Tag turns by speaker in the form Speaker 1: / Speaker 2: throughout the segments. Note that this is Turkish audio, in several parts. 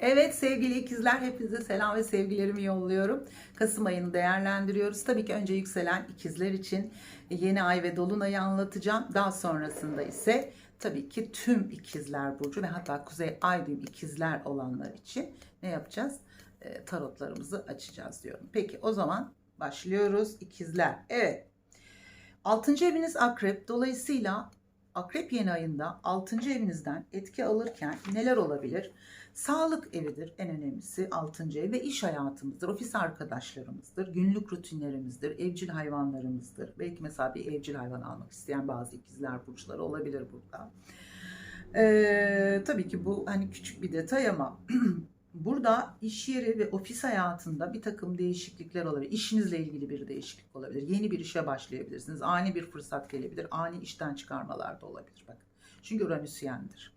Speaker 1: Evet sevgili ikizler hepinize selam ve sevgilerimi yolluyorum. Kasım ayını değerlendiriyoruz. Tabii ki önce yükselen ikizler için yeni ay ve dolunayı anlatacağım. Daha sonrasında ise tabii ki tüm ikizler burcu ve hatta kuzey ay düğüm ikizler olanlar için ne yapacağız? E, tarotlarımızı açacağız diyorum. Peki o zaman başlıyoruz ikizler. Evet. 6. eviniz akrep. Dolayısıyla akrep yeni ayında 6. evinizden etki alırken neler olabilir? Sağlık evidir en önemlisi 6. ev ve iş hayatımızdır, ofis arkadaşlarımızdır, günlük rutinlerimizdir, evcil hayvanlarımızdır. Belki mesela bir evcil hayvan almak isteyen bazı ikizler burçları olabilir burada. Ee, tabii ki bu hani küçük bir detay ama burada iş yeri ve ofis hayatında bir takım değişiklikler olabilir. İşinizle ilgili bir değişiklik olabilir. Yeni bir işe başlayabilirsiniz. Ani bir fırsat gelebilir. Ani işten çıkarmalar da olabilir. Bakın. Çünkü Uranüsyendir.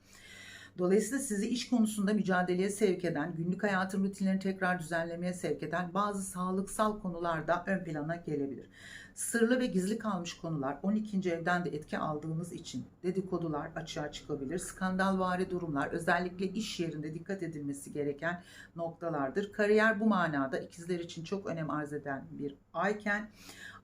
Speaker 1: Dolayısıyla sizi iş konusunda mücadeleye sevk eden, günlük hayatın rutinlerini tekrar düzenlemeye sevk eden bazı sağlıksal konular da ön plana gelebilir. Sırlı ve gizli kalmış konular 12. evden de etki aldığınız için dedikodular açığa çıkabilir. Skandalvari durumlar özellikle iş yerinde dikkat edilmesi gereken noktalardır. Kariyer bu manada ikizler için çok önem arz eden bir ayken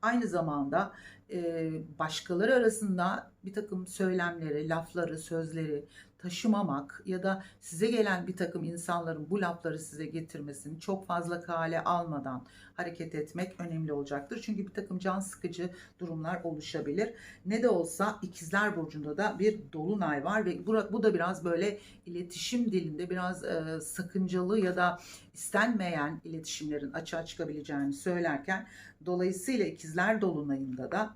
Speaker 1: aynı zamanda e, başkaları arasında bir takım söylemleri, lafları, sözleri taşımamak ya da size gelen bir takım insanların bu lafları size getirmesini çok fazla kale almadan hareket etmek önemli olacaktır. Çünkü bir takım can sıkıcı durumlar oluşabilir. Ne de olsa ikizler burcunda da bir dolunay var ve bu, da biraz böyle iletişim dilinde biraz e, sakıncalı ya da istenmeyen iletişimlerin açığa çıkabileceğini söylerken dolayısıyla ikizler dolunayında da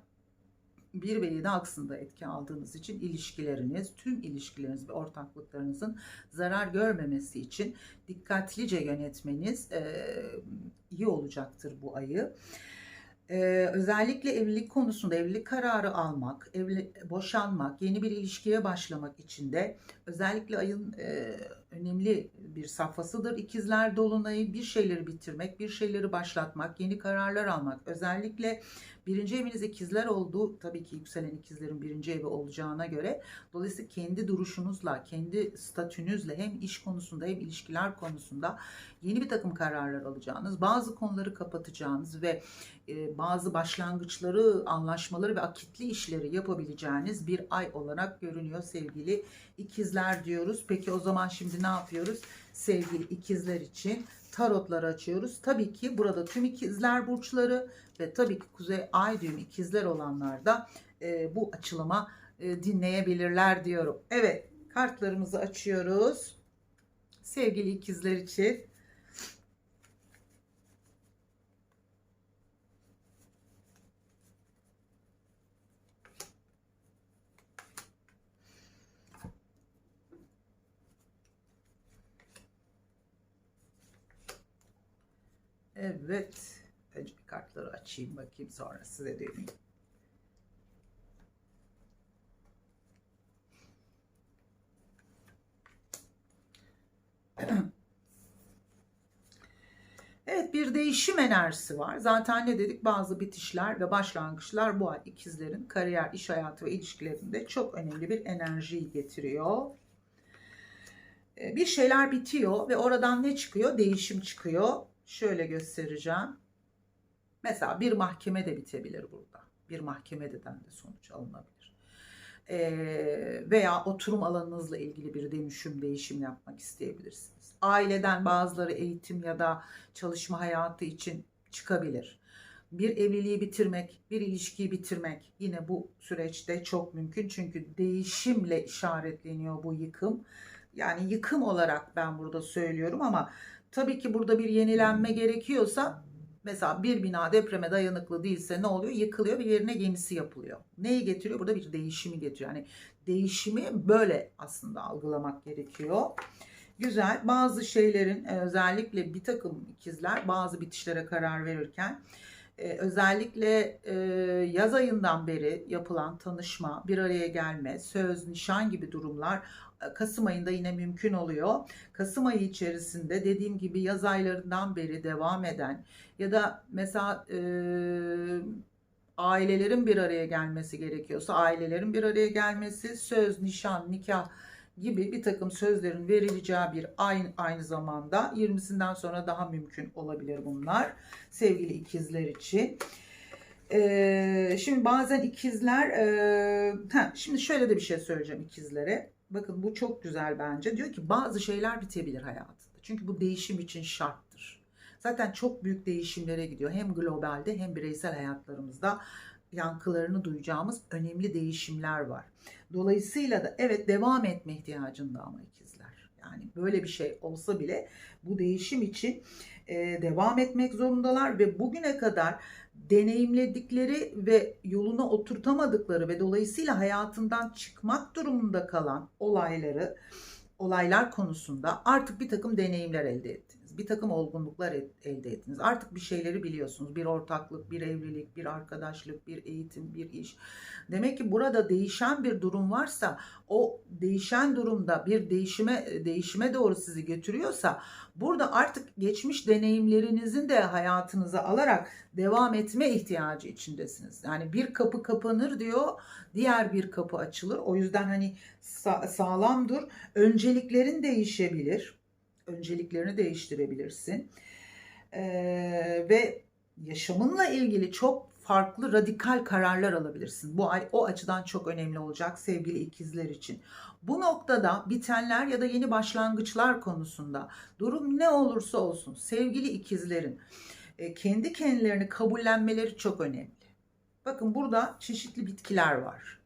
Speaker 1: 1 ve 7 aksında etki aldığınız için ilişkileriniz, tüm ilişkileriniz ve ortaklıklarınızın zarar görmemesi için dikkatlice yönetmeniz e, iyi olacaktır bu ayı. Ee, özellikle evlilik konusunda evlilik kararı almak, evli, boşanmak, yeni bir ilişkiye başlamak için de özellikle ayın e, önemli bir safhasıdır. İkizler dolunayı bir şeyleri bitirmek, bir şeyleri başlatmak, yeni kararlar almak. Özellikle birinci eviniz ikizler olduğu tabii ki yükselen ikizlerin birinci evi olacağına göre dolayısıyla kendi duruşunuzla, kendi statünüzle hem iş konusunda hem ilişkiler konusunda yeni bir takım kararlar alacağınız, bazı konuları kapatacağınız ve e, bazı başlangıçları, anlaşmaları ve akitli işleri yapabileceğiniz bir ay olarak görünüyor sevgili ikizler diyoruz. Peki o zaman şimdi ne yapıyoruz? Sevgili ikizler için tarotları açıyoruz. Tabii ki burada tüm ikizler burçları ve tabii ki kuzey ay düğümü ikizler olanlar da e, bu açılıma e, dinleyebilirler diyorum. Evet kartlarımızı açıyoruz. Sevgili ikizler için Evet. Önce bir kartları açayım bakayım sonra size döneyim. Evet bir değişim enerjisi var. Zaten ne dedik bazı bitişler ve başlangıçlar bu ay ikizlerin kariyer, iş hayatı ve ilişkilerinde çok önemli bir enerjiyi getiriyor. Ee, Bir şeyler bitiyor ve oradan ne çıkıyor? Değişim çıkıyor. Şöyle göstereceğim. Mesela bir mahkeme de bitebilir burada. Bir mahkemeden de sonuç alınabilir. Ee, veya oturum alanınızla ilgili bir dönüşüm, değişim yapmak isteyebilirsiniz. Aileden bazıları eğitim ya da çalışma hayatı için çıkabilir. Bir evliliği bitirmek, bir ilişkiyi bitirmek yine bu süreçte çok mümkün. Çünkü değişimle işaretleniyor bu yıkım. Yani yıkım olarak ben burada söylüyorum ama tabii ki burada bir yenilenme gerekiyorsa mesela bir bina depreme dayanıklı değilse ne oluyor? Yıkılıyor ve yerine yenisi yapılıyor. Neyi getiriyor? Burada bir değişimi getiriyor. Yani değişimi böyle aslında algılamak gerekiyor. Güzel. Bazı şeylerin e, özellikle bir takım ikizler bazı bitişlere karar verirken e, özellikle e, yaz ayından beri yapılan tanışma, bir araya gelme, söz, nişan gibi durumlar Kasım ayında yine mümkün oluyor. Kasım ayı içerisinde dediğim gibi yaz aylarından beri devam eden ya da mesela e, ailelerin bir araya gelmesi gerekiyorsa ailelerin bir araya gelmesi, söz, nişan, nikah gibi bir takım sözlerin verileceği bir ay aynı zamanda 20'sinden sonra daha mümkün olabilir bunlar sevgili ikizler için. Ee, şimdi bazen ikizler e, ha, şimdi şöyle de bir şey söyleyeceğim ikizlere. Bakın bu çok güzel bence. Diyor ki bazı şeyler bitebilir hayatında. Çünkü bu değişim için şarttır. Zaten çok büyük değişimlere gidiyor. Hem globalde hem bireysel hayatlarımızda yankılarını duyacağımız önemli değişimler var. Dolayısıyla da evet devam etme ihtiyacında ama ikizler. Yani böyle bir şey olsa bile bu değişim için e, devam etmek zorundalar ve bugüne kadar deneyimledikleri ve yoluna oturtamadıkları ve dolayısıyla hayatından çıkmak durumunda kalan olayları olaylar konusunda artık bir takım deneyimler elde ettiniz. Bir takım olgunluklar et- elde ettiniz. Artık bir şeyleri biliyorsunuz. Bir ortaklık, bir evlilik, bir arkadaşlık, bir eğitim, bir iş. Demek ki burada değişen bir durum varsa o değişen durumda bir değişime değişime doğru sizi götürüyorsa burada artık geçmiş deneyimlerinizin de hayatınıza alarak devam etme ihtiyacı içindesiniz. Yani bir kapı kapanır diyor, diğer bir kapı açılır. O yüzden hani sa- sağlam dur. Önceliklerin değişebilir. Önceliklerini değiştirebilirsin. Ee, ve yaşamınla ilgili çok farklı radikal kararlar alabilirsin. Bu ay o açıdan çok önemli olacak sevgili ikizler için. Bu noktada bitenler ya da yeni başlangıçlar konusunda durum ne olursa olsun sevgili ikizlerin e, kendi kendilerini kabullenmeleri çok önemli. Bakın burada çeşitli bitkiler var.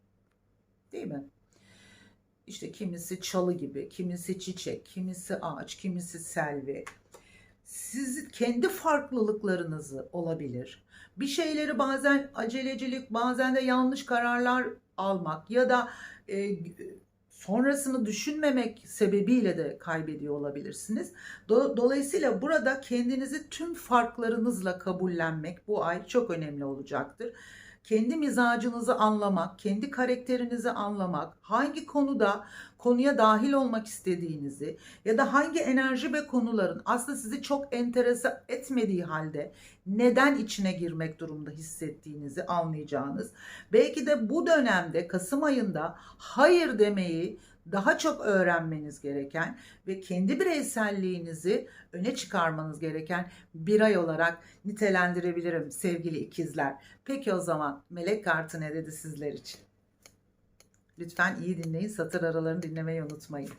Speaker 1: Değil mi? İşte kimisi çalı gibi, kimisi çiçek, kimisi ağaç, kimisi selvi. Siz kendi farklılıklarınızı olabilir. Bir şeyleri bazen acelecilik, bazen de yanlış kararlar almak ya da e, sonrasını düşünmemek sebebiyle de kaybediyor olabilirsiniz. Do- Dolayısıyla burada kendinizi tüm farklarınızla kabullenmek bu ay çok önemli olacaktır. Kendi mizacınızı anlamak, kendi karakterinizi anlamak, hangi konuda konuya dahil olmak istediğinizi ya da hangi enerji ve konuların aslında sizi çok enterese etmediği halde neden içine girmek durumunda hissettiğinizi anlayacağınız. Belki de bu dönemde Kasım ayında hayır demeyi daha çok öğrenmeniz gereken ve kendi bireyselliğinizi öne çıkarmanız gereken bir ay olarak nitelendirebilirim sevgili ikizler. Peki o zaman melek kartı ne dedi sizler için? Lütfen iyi dinleyin, satır aralarını dinlemeyi unutmayın.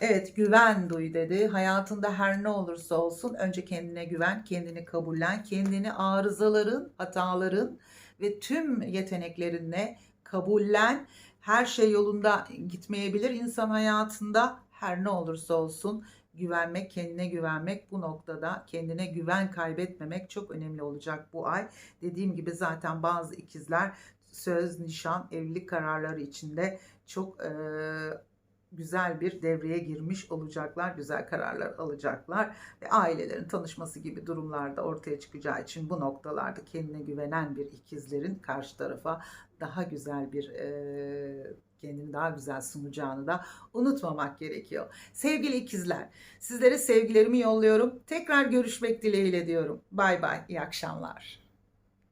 Speaker 1: Evet güven duy dedi. Hayatında her ne olursa olsun önce kendine güven, kendini kabullen, kendini arızaların, hataların ve tüm yeteneklerinle kabullen. Her şey yolunda gitmeyebilir insan hayatında. Her ne olursa olsun güvenmek, kendine güvenmek bu noktada kendine güven kaybetmemek çok önemli olacak bu ay. Dediğim gibi zaten bazı ikizler söz, nişan, evlilik kararları içinde çok e, güzel bir devreye girmiş olacaklar, güzel kararlar alacaklar ve ailelerin tanışması gibi durumlarda ortaya çıkacağı için bu noktalarda kendine güvenen bir ikizlerin karşı tarafa daha güzel bir e, kendini daha güzel sunacağını da unutmamak gerekiyor. Sevgili ikizler, sizlere sevgilerimi yolluyorum. Tekrar görüşmek dileğiyle diyorum. Bay bay, iyi akşamlar.